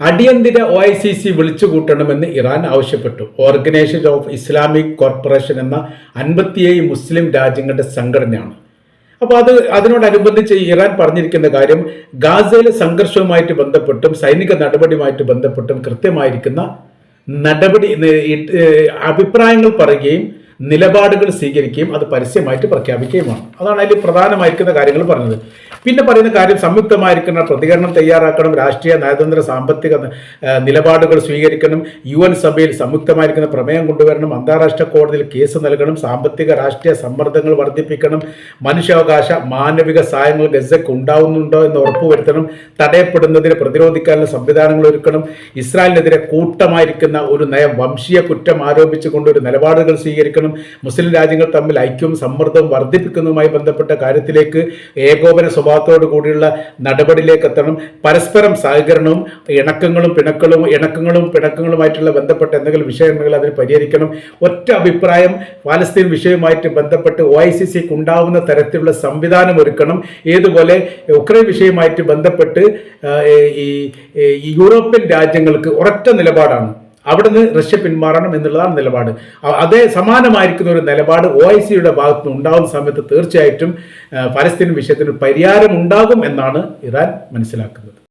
അടിയന്തര O I C C വിളിച്ചുകൂട്ടണമെന്ന് Iran ആവശ്യപ്പെട്ടു. ഓർഗനൈസേഷൻ ഓഫ് ഇസ്ലാമിക് കോർപ്പറേഷൻ എന്ന അൻപത്തിയേഴ് മുസ്ലിം രാജ്യങ്ങളുടെ സംഘടനയാണ്. അപ്പോൾ അത് അതിനോടനുബന്ധിച്ച് ഇറാൻ പറഞ്ഞിരിക്കുന്ന കാര്യം ഗാസയിലെ സംഘർഷവുമായിട്ട് ബന്ധപ്പെട്ടും സൈനിക നടപടിയുമായിട്ട് ബന്ധപ്പെട്ടും കൃത്യമായിരിക്കുന്ന നടപടി അഭിപ്രായങ്ങൾ പറയുകയും നിലപാടുകൾ സ്വീകരിക്കുകയും അത് പരസ്യമായിട്ട് പ്രഖ്യാപിക്കുകയുമാണ്. അതാണ് അതിൽ പ്രധാനമായിരിക്കുന്ന കാര്യങ്ങൾ പറഞ്ഞത്. പിന്നെ പറയുന്ന കാര്യം സംയുക്തമായിരിക്കുന്ന പ്രതികരണം തയ്യാറാക്കണം രാഷ്ട്രീയ നയതന്ത്ര സാമ്പത്തിക നിലപാടുകൾ സ്വീകരിക്കണം യു എൻ സഭയിൽ സംയുക്തമായിരിക്കുന്ന പ്രമേയം കൊണ്ടുവരണം അന്താരാഷ്ട്ര കോടതിയിൽ കേസ് നൽകണം സാമ്പത്തിക രാഷ്ട്രീയ സമ്മർദ്ദങ്ങൾ വർദ്ധിപ്പിക്കണം മനുഷ്യാവകാശ മാനവിക സഹായങ്ങൾ ഗസയ്ക്ക് ഉണ്ടാവുന്നുണ്ടോ എന്ന് ഉറപ്പുവരുത്തണം തടയപ്പെടുന്നതിന് പ്രതിരോധിക്കാനുള്ള സംവിധാനങ്ങൾ ഒരുക്കണം ഇസ്രായേലിനെതിരെ കൂട്ടമായിരിക്കുന്ന ഒരു നയം വംശീയ കുറ്റം ആരോപിച്ചുകൊണ്ട് ഒരു നിലപാടുകൾ സ്വീകരിക്കണം മുസ്ലിം രാജ്യങ്ങൾ തമ്മിൽ ഐക്യവും സമ്മർദ്ദവും വർദ്ധിപ്പിക്കുന്നതുമായി ബന്ധപ്പെട്ട കാര്യത്തിലേക്ക് ഏകോപന സ്വഭാവത്തോടു കൂടിയുള്ള നടപടിയിലേക്ക് എത്തണം. പരസ്പരം സഹകരണവും ഇണക്കങ്ങളും പിണക്കളും ഇണക്കങ്ങളും പിണക്കങ്ങളുമായിട്ടുള്ള ബന്ധപ്പെട്ട എന്തെങ്കിലും വിഷയങ്ങൾ അതിൽ പരിഹരിക്കണം. ഒറ്റ അഭിപ്രായം പാലസ്തീൻ വിഷയവുമായിട്ട് ബന്ധപ്പെട്ട് ഒ ഐ സി സിക്ക് ഉണ്ടാവുന്ന തരത്തിലുള്ള സംവിധാനം ഒരുക്കണം. ഏതുപോലെ ഉക്രൈൻ വിഷയവുമായിട്ട് ബന്ധപ്പെട്ട് ഈ യൂറോപ്യൻ രാജ്യങ്ങൾക്ക് ഒരൊറ്റ നിലപാടാണ്. അവിടുന്ന് റഷ്യ പിന്മാറണം എന്നുള്ളതാണ് നിലപാട്. അതേ സമാനമായിരിക്കുന്ന ഒരു നിലപാട് ഒ ഐ സിയുടെ ഭാഗത്ത് ഉണ്ടാകുന്ന സമയത്ത് തീർച്ചയായിട്ടും പലസ്തീൻ വിഷയത്തിന് പരിഹാരം ഉണ്ടാകും എന്നാണ് ഇറാൻ മനസ്സിലാക്കുന്നത്.